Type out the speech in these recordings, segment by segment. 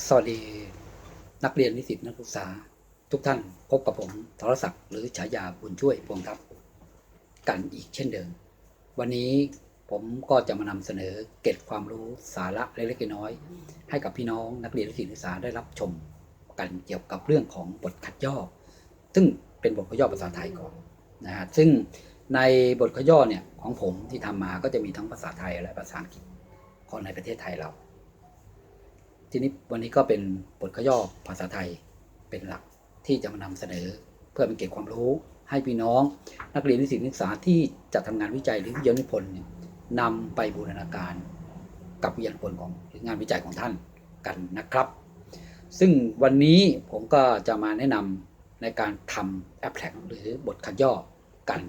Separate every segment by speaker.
Speaker 1: สวัสดีนักเรียนนิสิตนักศึกษา ทุกท่านพบกับผมทรศักดิ์หรือฉายาบุญช่วยพวงทัพกันอีกเช่นเดิม วันนี้ผมก็จะมานำเสนอเก็ดความรู้สาระเล็กๆน้อยๆให้กับพี่น้องนักเรียนนิสิตนักศึกษาได้รับชมกันเกี่ยวกับเรื่องของบทขัดย่อ ซึ่งเป็นบทขัดย่อภาษาไทยก่อนนะฮะซึ่งในบทขัดย่อเนี่ยของผมที่ทำมาก็จะมีทั้งภาษาไทยและภาษาอังกฤษของในประเทศไทยเรา ทีนี้วันนี้ก็เป็นบทขย่อภาษาไทยเป็นหลักที่จะมานำเสนอ เพื่อเป็นเกร็ดความรู้ให้พี่น้อง นักเรียนนิสิตนักศึกษาที่จะทำงานวิจัยหรือวิทยานิพนธ์นำไปบูรณาการกับวิทยานิพนธ์ของหรืองานวิจัยของท่านกันนะครับ ซึ่งวันนี้ผมก็จะมาแนะนำในการทำแอปแท็กหรือบทขย่อกัน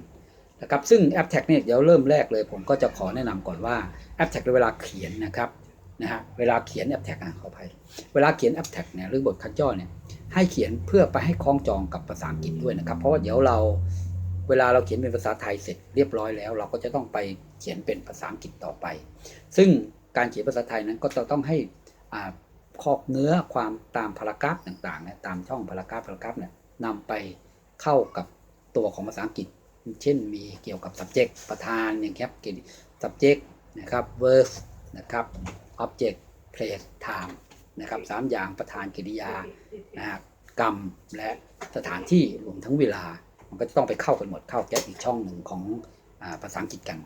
Speaker 1: นะครับซึ่งแอปแท็กเนี่ยเดี๋ยวเริ่มแรกเลย ผมก็จะขอแนะนำก่อนว่าแอปแท็กในเวลาเขียนนะครับ นะฮะเวลาเขียนแอปแท็กอะขออภัยเวลาเขียนแอปแท็กเนี่ยหรือบทคัดย่อเนี่ยให้เขียนเพื่อไปให้คล้องจองกับภาษาอังกฤษด้วยนะครับ เพราะว่าเดี๋ยวเราเวลาเราเขียนเป็นภาษาไทยเสร็จเรียบร้อยแล้ว เราก็จะต้องไปเขียนเป็นภาษาอังกฤษต่อไป ซึ่งการเขียนภาษาไทยนั้นก็จะต้องให้ขอบเนื้อความตามพารากราฟต่างๆเนี่ยตามช่องพารากราฟพารากราฟเนี่ยนำไปเข้ากับตัวของภาษาอังกฤษ เช่นมีเกี่ยวกับ subject ประธานอย่างครับ subject นะครับ verb นะครับ object place time นะครับสามอย่างประธานกริยานะฮะกรรมและสถานที่รวมทั้งเวลา มันก็จะต้องไปเข้ากันหมดเข้าแก๊ปอีกช่องหนึ่งของอาภาษาอังกฤษกัน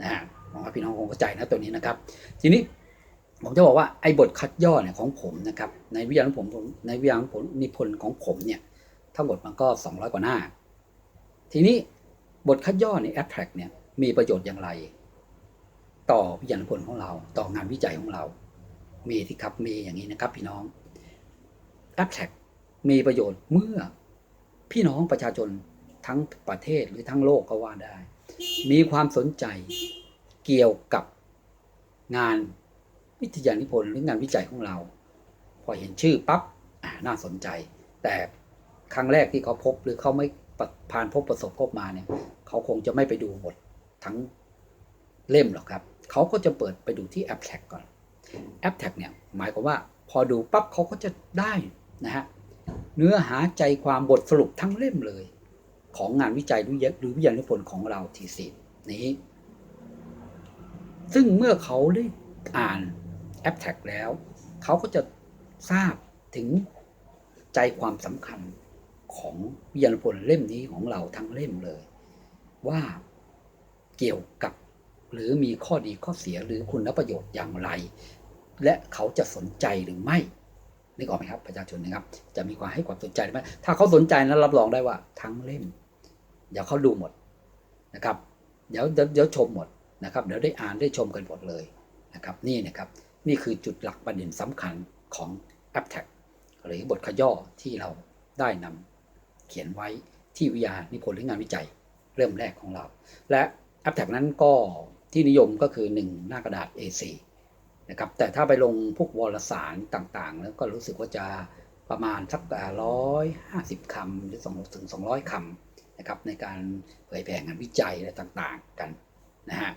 Speaker 1: นะฮะหวังว่าพี่น้องคงเข้าใจนะตัวนี้นะครับ ทีนี้ผมจะบอกว่าไอ้บทคัดย่อเนี่ยของผมนะครับในวิทยานิพนธ์ผมในวิทยานิพนธ์นิพนธ์ของผมเนี่ยทั้งหมดมันก็ 200 กว่าหน้า ทีนี้บทคัดย่อใน abstract เนี่ยมีประโยชน์อย่างไร ต่อวิทยานิพนธ์ของเรา ต่องานวิจัยของเรา มีที่ครับมีอย่างนี้นะครับ พี่น้อง abstract มีประโยชน์เมื่อพี่น้องประชาชนทั้งประเทศหรือทั้งโลกก็ว่าได้ มีความสนใจเกี่ยวกับงานวิทยานิพนธ์หรืองานวิจัยของเรา พอเห็นชื่อปั๊บน่าสนใจ แต่ครั้งแรกที่เขาพบหรือเขาไม่ผ่านพบประสบพบมาเนี่ย เขาคงจะไม่ไปดูหมดทั้งเล่มหรอกครับ เขาก็จะเปิดไปดูที่ abstract ก่อน abstract เนี่ยหมายความว่าพอดูปั๊บเขาก็จะได้นะฮะเนื้อหาใจความบทสรุปทั้งเล่มเลย ของงานวิจัยหรือหรือวิทยานิพนธ์ของเราทีสินี้ ซึ่งเมื่อเขาได้อ่าน abstract แล้ว เขาก็จะทราบถึงใจความสำคัญของวิทยานิพนธ์เล่มนี้ของเราทั้งเล่มเลย ว่าเกี่ยวกับ หรือมีข้อดีข้อเสียหรือคุณประโยชน์อย่างไร และเขาจะสนใจหรือไม่นึกออกไหมครับประชาชนนะครับ จะมีความให้ความสนใจหรือไม่ถ้าเขาสนใจนั้นรับรองได้ว่าทั้งเล่ม เดี๋ยวเขาดูหมดนะครับ เดี๋ยวเดี๋ยวชมหมดนะครับ เดี๋ยวได้อ่านได้ชมกันหมดเลยนะครับ นี่นะครับนี่คือจุดหลักประเด็นสำคัญของ a p t a c หรือบทขย่อที่เราได้นำเขียนไว้ที่วิทยานิพนธ์หรืองานวิจัยเริ่มแรกของเรา และ a p t a c นั้นก็ ที่นิยมก็คือ 1 หน้ากระดาษ A4 นะครับแต่ถ้าไปลงพวกวารสารต่างๆ แล้วก็รู้สึกว่าจะประมาณสักร้อยห้าสิบคำหรือสองถึงสองร้อยคำนะครับในการเผยแพร่งานวิจัยอะไรต่างๆกันนะฮะ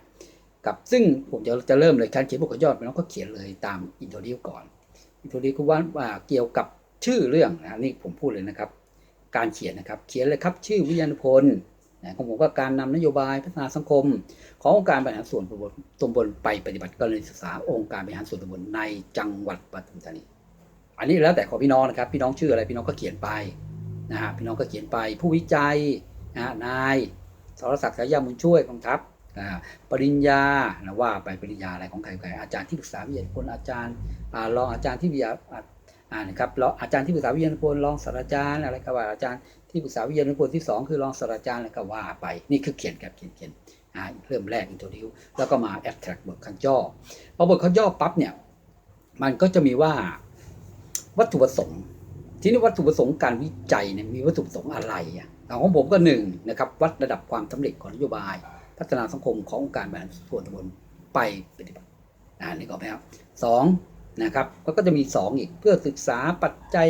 Speaker 1: กับซึ่งผมจะจะเริ่มเลยการเขียนบทยอดไปแล้วก็เขียนเลยตามอินโทรดิวก่อน อินโทรดิวคือว่าว่าเกี่ยวกับชื่อเรื่องนะนี่ผมพูดเลยนะครับ การเขียนนะครับ เขียนเลยครับชื่อวิทยานิพนธ์ นะของผมก็การนำนโยบายพัฒนาสังคม ขององค์การบริหารส่วนตำบลไปปฏิบัติการศึกษาองค์การบริหารส่วนตำบลในจังหวัดปทุมธานี อันนี้แล้วแต่ของพี่น้องนะครับ พี่น้องชื่ออะไรพี่น้องก็เขียนไปนะฮะพี่น้องก็เขียนไปผู้วิจัยนะฮะนายสรศักดิ์สายยามุญช่วยกองทัพปริญญานะว่าไปปริญญาอะไรของใครใครอาจารย์ที่ปรึกษาวิทยานิพนอาจารย์รองอาจารย์ที่วิทยาอ่าอ่านะครับรองอาจารย์ที่ปรึกษาวิทยานิพนรองศาสตราจารย์อะไรก็ว่าอาจารย์ ที่ปรึกษาวิทยานิพนธ์ที่สองคือรองศาสตราจารย์อะไรก็ว่าไป นี่คือเขียนครับเขียนเขียนอ่าเริ่มแรก introduce แล้วก็มา abstract บทคันย่อพอบทคันย่อปั๊บเนี่ยมันก็จะมีว่าวัตถุประสงค์ ทีนี้วัตถุประสงค์การวิจัยเนี่ยมีวัตถุประสงค์อะไรอะของผมก็หนึ่งนะครับวัดระดับความสำเร็จของนโยบาย พัฒนาสังคมขององค์การบริหารส่วนตำบลไปปฏิบัติอ่านี่ก็ไหมครับสองนะครับก็จะมีสองอีกเพื่อศึกษาปัจจัย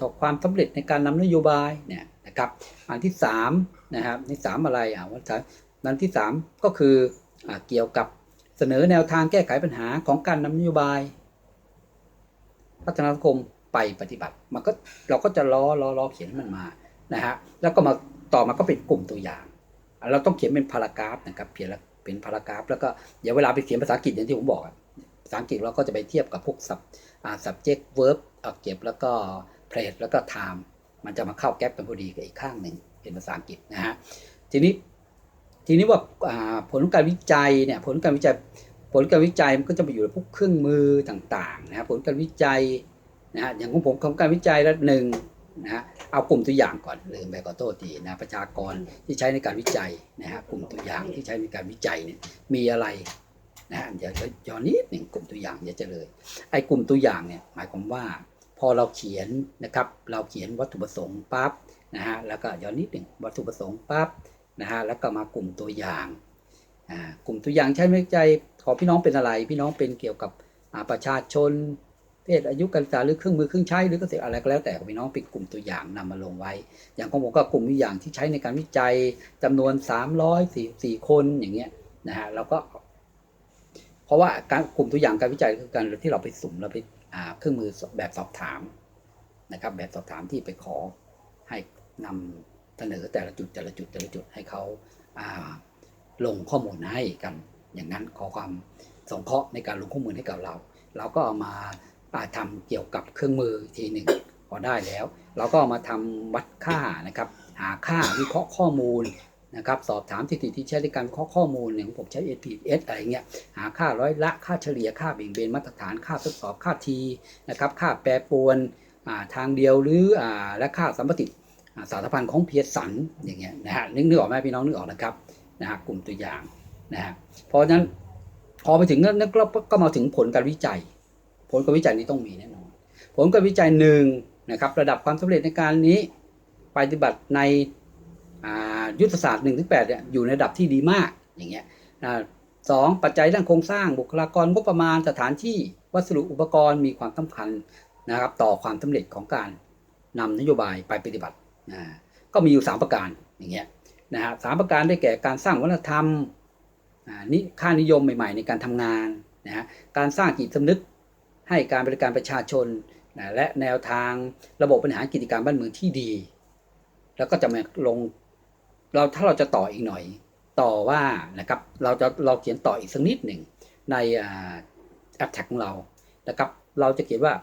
Speaker 1: ต่อความสำเร็จในการนำนโยบายเนี่ยนะครับอันที่สามนะครับที่สามอะไรอ่าวัฒนนันที่ 3 ก็คืออเกี่ยวกับเสนอแนวทางแก้ไขปัญหาของการนำนโยบาย พัฒนาสังคมไปปฏิบัติ มันก็เราก็จะล้อล้อล้อเขียนมันมานะฮะแล้วก็มาต่อมาก็เป็นกลุ่มตัวอย่าง เราต้องเขียนเป็นพารากราฟนะครับเขียนเป็นพารากราฟ แล้วก็เดี๋ยวเวลาไปเขียนภาษาอังกฤษอย่างที่ผมบอกอะภาษาอังกฤษเราก็จะไปเทียบกับพวก sub subject verb เก็บแล้วก็ l a c e แล้วก็ time มันจะมาเข้าแก๊ปกันพอดีกับอีกข้างหนึ่งเป็นภาษาอังกฤษนะฮะทีนี้ทีนี้ว่าผลการวิจัยเนี่ยผลการวิจัยผลการวิจัยมันก็จะไปอยู่ในพวกเครื่องมือต่างๆนะฮะผลการวิจัยนะฮะอย่างของผมของการวิจัยละหนึ่งนะฮะเอากลุ่มตัวอย่างก่อนลืมไปขอโทษทีนะประชากรที่ใช้ในการวิจัยนะฮะกลุ่มตัวอย่างที่ใช้ในการวิจัยเนี่ยมีอะไรนะฮะเดี๋ยวจะย้อนนิดหนึ่งกลุ่มตัวอย่างเดี๋ยวจะเลยไอ้กลุ่มตัวอย่างเนี่ยหมายความว่า พอเราเขียนนะครับ เราเขียนวัตถุประสงค์ปั๊บนะฮะแล้วก็ย้อนนิดหนึ่งวัตถุประสงค์ปั๊บนะฮะแล้วก็มากลุ่มตัวอย่างอ่ากลุ่มตัวอย่างใช้ไม่ใจขอพี่น้องเป็นอะไร พี่น้องเป็นเกี่ยวกับอาประชาชนเพศอายุการศึกษาหรือเครื่องมือเครื่องใช้หรือเกษตรอะไรก็แล้วแต่พี่น้องเป็นกลุ่มตัวอย่างนำมาลงไว้ อย่างของผมก็กลุ่มตัวอย่างที่ใช้ในการวิจัยจำนวน 344 คนอย่างเงี้ยนะฮะเราก็ เพราะว่าการกลุ่มตัวอย่างการวิจัยคือการที่เราไปสุ่มเราไปเครื่องมือแบบสอบถามนะครับ แบบสอบถามที่ไปขอให้นำเสนอแต่ละจุดแต่ละจุดแต่ละจุดให้เขาาลงข้อมูลให้กัน อย่างนั้นขอความสงเคราะห์ในการลงข้อมูลให้กับเรา เราก็เอามาาทำเกี่ยวกับเครื่องมือทีหนึ่งพอได้แล้ว เราก็ามาทำวัดค่านะครับ หาค่าวิเคราะห์ข้อมูล นะครับสอบถามสถิติที่ใช้ในการวิเคราะห์ข้อมูลอย่างผมใช้ APS อะไรเงี้ยหาค่าร้อยละค่าเฉลี่ยค่าเบี่ยงเบนมาตรฐานค่าทดสอบค่าทีนะครับค่าแปรปรวนาทางเดียวหรืออ่าและค่าสัมปติสารพันธ์ของเพียรสันอย่างเงี้ยนะฮะนึกนึกออกไหมพี่น้องนึกออกนะครับนะฮะกลุ่มตัวอย่างนะฮะเพราะฉะนั้นพอไปถึงนั้นก็ก็มาถึงผลการวิจัย ผลการวิจัยนี้ต้องมีแน่นอนผลการวิจัยหนึ่งนะครับระดับความสำเร็จในการนี้ปฏิบัติใน ยุทธศาสตร์1นถึงแเนี่ยอยู่ในระดับที่ดีมากอย่างเงี้ยสองปัจจัยด้านโครงสร้างบุคลากรงบประมาณสถานที่วัสดุอุปกรณ์มีความสำคัญนะครับต่อความสำเร็จของการนำนโยบายไปปฏิบัตินะก็มีอยู่ 3 ประการอย่างเงี้ยนะฮะสามประการได้แก่การสร้างวัฒนธรรมอ่านิค่านิยมใหม่ ๆ ในการทำงานนะฮะการสร้างจิตสำนึกให้การบริการประชาชนนะและแนวทางระบบบริหารกิจการบ้านเมืองที่ดี แล้วก็จะมาลง เราถ้าเราจะต่ออีกหน่อย ต่อว่านะครับเราจะเราเขียนต่ออีกสักนิดหนึ่งในแอปแท็กของเรานะครับ เราจะเขียนว่า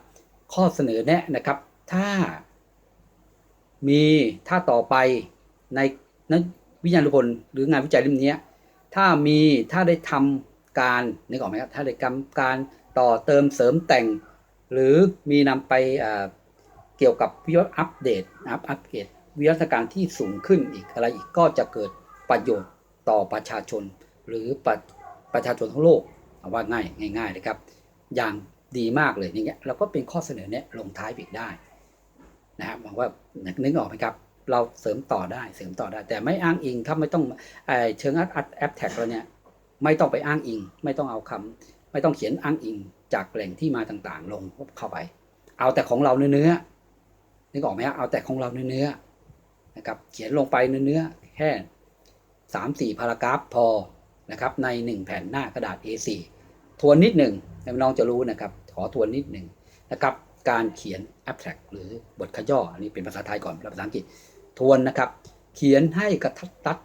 Speaker 1: ข้อเสนอแนะนะครับ ถ้า มีถ้าต่อไปในนักวิทยานิพนหรืองานวิจัยเล่มนี้ถ้ามีถ้าได้ทำการนึกออกไหมครับถ้าได้ทำการต่อเติมเสริมแต่ง หรือมีนำไปเกี่ยวกับวิวัฒอัปเดตอัปอัปเกรด วิวัฒนาการที่สูงขึ้นอีกอะไรอีกก็จะเกิดประโยชน์ต่อประชาชน หรือประประชาชนทั้งโลกว่าง่ายง่ายๆเลยครับ อย่างดีมากเลยอย่างเงี้ยเราก็เป็นข้อเสนอแนะลงท้ายอีกได้นะครับหวังว่านึกออกไหมครับเราเสริมต่อได้เสริมต่อได้ แต่ไม่อ้างอิงครับไม่ต้องเชิงอัดอัดแอปแท็กเราเนี่ยไม่ต้องไปอ้างอิง ไม่ต้องเอาคำไม่ต้องเขียนอ้างอิงจากแหล่งที่มาต่างๆ ลงเข้าไป เอาแต่ของเราเนื้อนึกออกไหมครัเอาแต่ของเราเนื้อ นะครับเขียนลงไปเนื้อๆแค่สามสี่พารากราฟพอนะครับในหนึ่งแผ่นหน้ากระดาษ A4 ทวนนิดหนึ่งน้องจะรู้นะครับ ขอทวนนิดหนึ่งนะครับการเขียน abstract หรือบทขย่ออันนี้เป็นภาษาไทยก่อนภาษาอังกฤษทวนนะครับ เขียนให้กระทัดรัด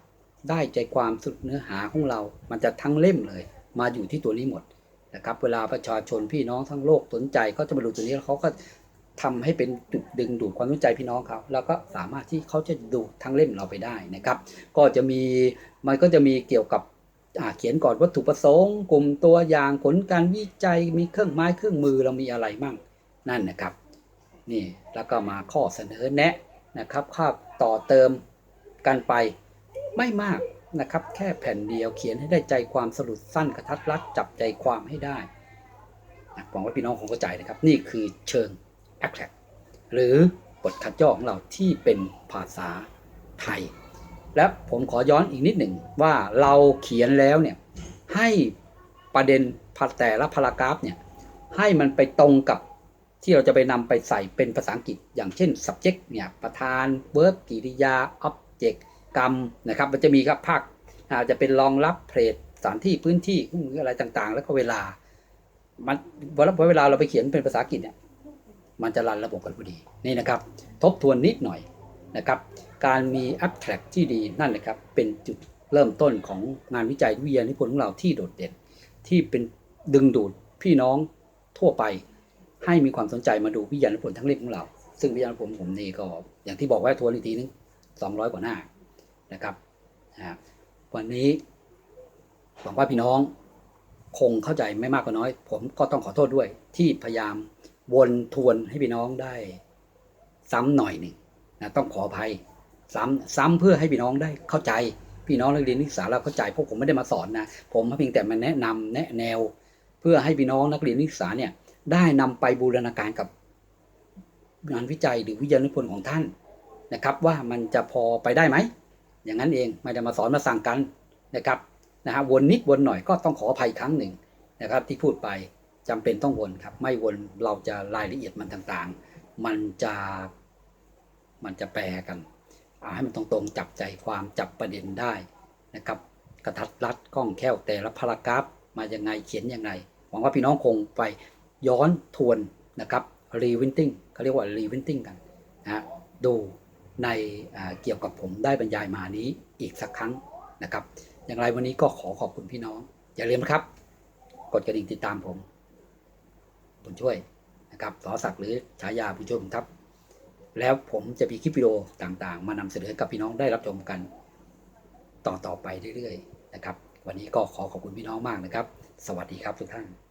Speaker 1: ได้ใจความสุดเนื้อหาของเรา มันจะทั้งเล่มเลย มาอยู่ที่ตัวนี้หมดนะครับ เวลาประชาชนพี่น้องทั้งโลกสนใจก็จะมาดูตัวนี้แล้วเขาก็ ทำให้เป็นจุดดึงดูดความสนใจพี่น้องเขาแล้วก็สามารถที่เขาจะดูทั้งเล่มเราไปได้นะครับ ก็จะมีมันก็จะมีเกี่ยวกับเขียนก่อนวัตถุประสงค์ กลุ่มตัวอย่างผลการวิจัยมีเครื่องไม้เครื่องมือเรามีอะไรมั่งนั่นนะครับนี่แล้วก็มาข้อเสนอแนะนะครับข้าต่อเติมกันไปไม่มากนะครับ แค่แผ่นเดียวเขียนให้ได้ใจความสรุปสั้นกระทัดรัดจับใจความให้ได้หวังว่าพี่น้องคงเข้าใจนะครับ นี่คือเชิง abstract หรือบทคัดย่อของเราที่เป็นภาษาไทย และผมขอย้อนอีกนิดหนึ่งว่าเราเขียนแล้วเนี่ยให้ประเด็นพัแต่ละพารากราฟเนี่ยให้มันไปตรงกับที่เราจะไปนำไปใส่เป็นภาษาอังกฤษ อย่างเช่น subject เนี่ยประธาน verb กริยา object กรรมนะครับมันจะมีครับภาคอาจจะเป็นรองรับเพลทสถานที่พื้นที่องมืออะไรต่างๆ แล้วก็เวลา มันเวลาเวลาเราไปเขียนเป็นภาษาอังกฤษเนี่ย มันจะรันระบบกันพอดีนี่นะครับ ทบทวนนิดหน่อยนะครับ การมี abstract ที่ดีนั่นนะครับเป็นจุดเริ่มต้นของงานวิจัยวิทยานิพนธ์ของเราที่โดดเด่น ที่เป็นดึงดูดพี่น้องทั่วไป ให้มีความสนใจมาดูวิทยานิพนธ์ทั้งเล่มของเรา ซึ่งวิทยานิพนธ์ผมนี่ก็อย่างที่บอกไว้ทวนอีกทีนึง200 กว่าหน้านะครับวันนี้หวังว่าพี่น้องคงเข้าใจไม่มากก็น้อย ผมก็ต้องขอโทษด้วยที่พยายาม วนทวนให้พี่น้องได้ ซ้ำหน่อยหนึ่งนะต้องขออภัย ซ้ำซ้ำเพื่อให้พี่น้องได้เข้าใจ พี่น้องนักเรียนนักศึกษาเราเข้าใจเพราะผมไม่ได้มาสอนนะผมเพียงแต่มาแนะนำแนะแนว เพื่อให้พี่น้องนักเรียนนักศึกษาเนี่ยได้นำไปบูรณาการกับงานวิจัยหรือวิทยานิพนธ์ของท่านนะครับ ว่ามันจะพอไปได้ไหมอย่างนั้นเองไม่ได้มาสอนมาสั่งกันนะครับนะฮะวนนิดวนหน่อยก็ต้องขออภัยครั้งหนึ่งนะครับที่พูดไป จำเป็นต้องวนครับ ไม่วนเราจะรายละเอียดมันต่างๆ มันจะมันจะแปลกันให้มันตรงๆจับใจความจับประเด็นได้นะครับกระทัดรัดกล้องแค่วแต่ละพารากราฟมายังไงเขียนยังไงหวังว่าพี่น้องคงไปย้อนทวนนะครับรีวินติ้งเขาเรียกว่ารีวินติ้งกันนะดูในเกี่ยวกับผมได้บรรยายมานี้อีกสักครั้งนะครับ อย่างไรวันนี้ก็ขอขอบคุณพี่น้อง อย่าลืมนะครับ กดกระดิ่งติดตามผม บุญช่วยนะครับสอศักดิ์หรือฉายาบุญช่วยผมครับ แล้วผมจะมีคลิปวิดีโอต่างๆ มานำเสนอกับพี่น้องได้รับชมกันต่อๆไปเรื่อยๆนะครับ วันนี้ก็ขอขอบคุณพี่น้องมากนะครับ สวัสดีครับทุกท่าน